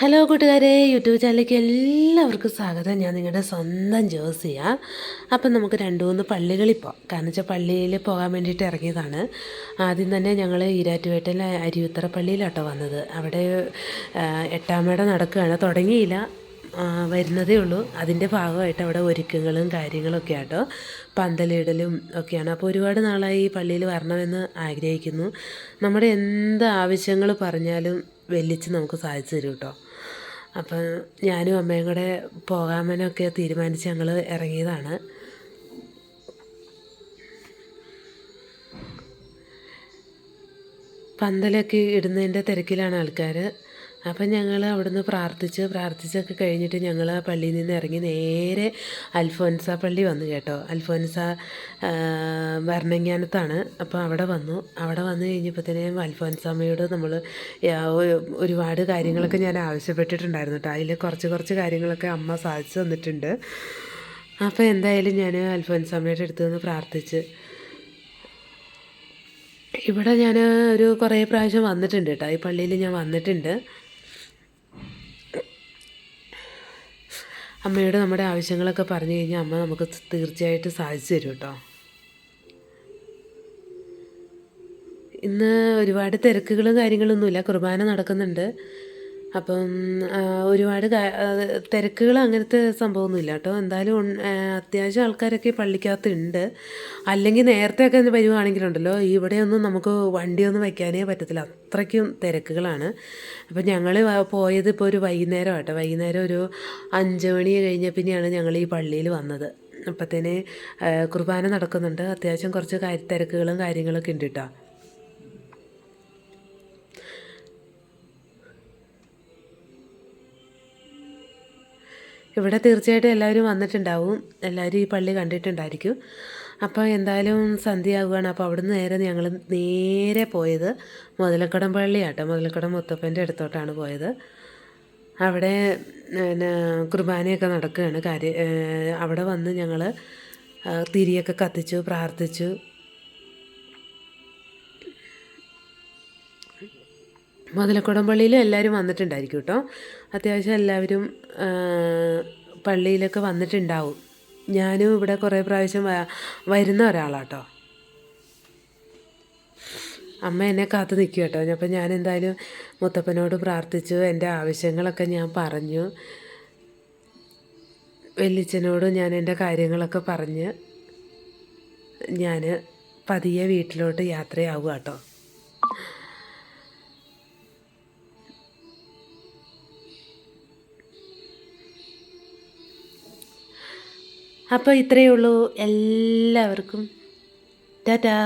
Hello കൂട്ടുകാരെ YouTube ചാനലിലേക്ക് എല്ലാവർക്കും സ്വാഗതം. ഞാൻ നിങ്ങളുടെ സ്വന്തം ജോസിയാണ് അപ്പം നമുക്ക് രണ്ട് മൂന്ന് പള്ളികളിൽ പോകാം കാരണം വെച്ചാൽ പള്ളിയിൽ പോകാൻ വേണ്ടിയിട്ട് ഇറങ്ങിയതാണ്. ആദ്യം തന്നെ ഞങ്ങൾ ഈരാറ്റുപേട്ടയിലെ അരിയുത്തറ പള്ളിയിലാട്ടോ വന്നത്. അവിടെ എട്ടാമേട നടക്കുകയാണ്. തുടങ്ങിയില്ല. വരുന്നതേ ഉള്ളൂ. അതിന്റെ ഭാഗമായിട്ട് അവിടെ ഒരുക്കങ്ങളും കാര്യങ്ങളൊക്കെ ആട്ടോ പന്തലിടലും ഒക്കെയാണ്. അപ്പോൾ ഒരുപാട് നാളായി ഈ പള്ളിയിൽ വരണമെന്ന് ആഗ്രഹിക്കുന്നു. നമ്മുടെ എന്ത് ആവശ്യങ്ങൾ പറഞ്ഞാലും വെല്ലിച്ച് നമുക്ക് സാധിച്ചു തരും കേട്ടോ അപ്പം ഞാനും അമ്മയും കൂടെ പോകാമെന്നൊക്കെ തീരുമാനിച്ച് ഞങ്ങൾ ഇറങ്ങിയതാണ്. പന്തലൊക്കെ ഇടുന്നതിന്റെ തിരക്കിലാണ് ആൾക്കാർ അപ്പം ഞങ്ങൾ അവിടുന്ന് പ്രാർത്ഥിച്ച് പ്രാർത്ഥിച്ചൊക്കെ കഴിഞ്ഞിട്ട് ഞങ്ങൾ ആ പള്ളിയിൽ നിന്ന് ഇറങ്ങി നേരെ അൽഫോൻസ പള്ളി വന്നു കേട്ടോ. അൽഫോൻസ ഭരണങ്ങാനത്താണ് അപ്പോൾ അവിടെ വന്നു. അവിടെ വന്നു കഴിഞ്ഞപ്പോഴത്തേനും അൽഫോൻസാമ്മയോട് നമ്മൾ ഒരുപാട് കാര്യങ്ങളൊക്കെ ഞാൻ ആവശ്യപ്പെട്ടിട്ടുണ്ടായിരുന്നു കേട്ടോ. അതിൽ കുറച്ച് കുറച്ച് കാര്യങ്ങളൊക്കെ അമ്മ സാധിച്ചു തന്നിട്ടുണ്ട്. അപ്പോൾ എന്തായാലും ഞാൻ അൽഫോൻസ അൽഫോൻസാമ്മയുടെ അടുത്ത് നിന്ന് പ്രാർത്ഥിച്ച്. ഇവിടെ ഞാൻ ഒരു കുറേ പ്രാവശ്യം വന്നിട്ടുണ്ട് കേട്ടോ. ഈ പള്ളിയിൽ ഞാൻ വന്നിട്ടുണ്ട്. അമ്മയോട് നമ്മുടെ ആവശ്യങ്ങളൊക്കെ പറഞ്ഞു കഴിഞ്ഞാൽ അമ്മ നമുക്ക് തീർച്ചയായിട്ടും സാധിച്ചു തരും കേട്ടോ. ഇന്ന് ഒരുപാട് തിരക്കുകളും കാര്യങ്ങളൊന്നുമില്ല. കുർബാന നടക്കുന്നുണ്ട്. അപ്പം ഒരുപാട് തിരക്കുകൾ അങ്ങനത്തെ സംഭവമൊന്നുമില്ല കേട്ടോ. എന്തായാലും അത്യാവശ്യം ആൾക്കാരൊക്കെ പള്ളിക്കകത്ത് ഉണ്ട് അല്ലെങ്കിൽ നേരത്തെയൊക്കെ വരുവാണെങ്കിലുണ്ടല്ലോ ഇവിടെയൊന്നും നമുക്ക് വണ്ടിയൊന്നും വയ്ക്കാനേ പറ്റത്തില്ല. അത്രയ്ക്കും തിരക്കുകളാണ്. അപ്പം ഞങ്ങൾ പോയത് ഇപ്പോൾ ഒരു വൈകുന്നേരം ആട്ടോ. വൈകുന്നേരം ഒരു അഞ്ച് മണി കഴിഞ്ഞ പിന്നെയാണ് ഞങ്ങൾ ഈ പള്ളിയിൽ വന്നത്. അപ്പത്തേന് കുർബാന നടക്കുന്നുണ്ട്. അത്യാവശ്യം കുറച്ച് കാര്യ തിരക്കുകളും കാര്യങ്ങളൊക്കെ ഉണ്ട് കേട്ടോ. ഇവിടെ തീർച്ചയായിട്ടും എല്ലാവരും വന്നിട്ടുണ്ടാവും. എല്ലാവരും ഈ പള്ളി കണ്ടിട്ടുണ്ടായിരിക്കും. അപ്പോൾ എന്തായാലും സന്ധ്യയാവുകയാണ്. അപ്പോൾ അവിടുന്ന് നേരെ ഞങ്ങൾ നേരെ പോയത് മുതലക്കടം പള്ളിയാട്ടോ. മുതലക്കടം മുത്തപ്പന്റെ അടുത്തോട്ടാണ് പോയത്. അവിടെ പിന്നെ കുർബാനയൊക്കെ നടക്കുകയാണ്. കാര്യം അവിടെ വന്ന് ഞങ്ങൾ തിരിയൊക്കെ കത്തിച്ചു പ്രാർത്ഥിച്ചു. മുതലക്കുടം എല്ലാവരും വന്നിട്ടുണ്ടായിരിക്കും കേട്ടോ അത്യാവശ്യം എല്ലാവരും പള്ളിയിലൊക്കെ വന്നിട്ടുണ്ടാവും. ഞാനും ഇവിടെ കുറേ പ്രാവശ്യം വരുന്ന ഒരാളാട്ടോ അമ്മ എന്നെ കാത്തു നിൽക്കും കേട്ടോ അപ്പം ഞാൻ എന്തായാലും മുത്തപ്പനോട് പ്രാർത്ഥിച്ചു എന്റെ ആവശ്യങ്ങളൊക്കെ ഞാൻ പറഞ്ഞു. വെല്ലിച്ചനോട് ഞാൻ എന്റെ കാര്യങ്ങളൊക്കെ പറഞ്ഞ് ഞാൻ പതിയെ വീട്ടിലോട്ട് യാത്രയാവുക കേട്ടോ അപ്പോൾ ഇത്രയേ ഉള്ളൂ. എല്ലാവർക്കും ടാറ്റാ.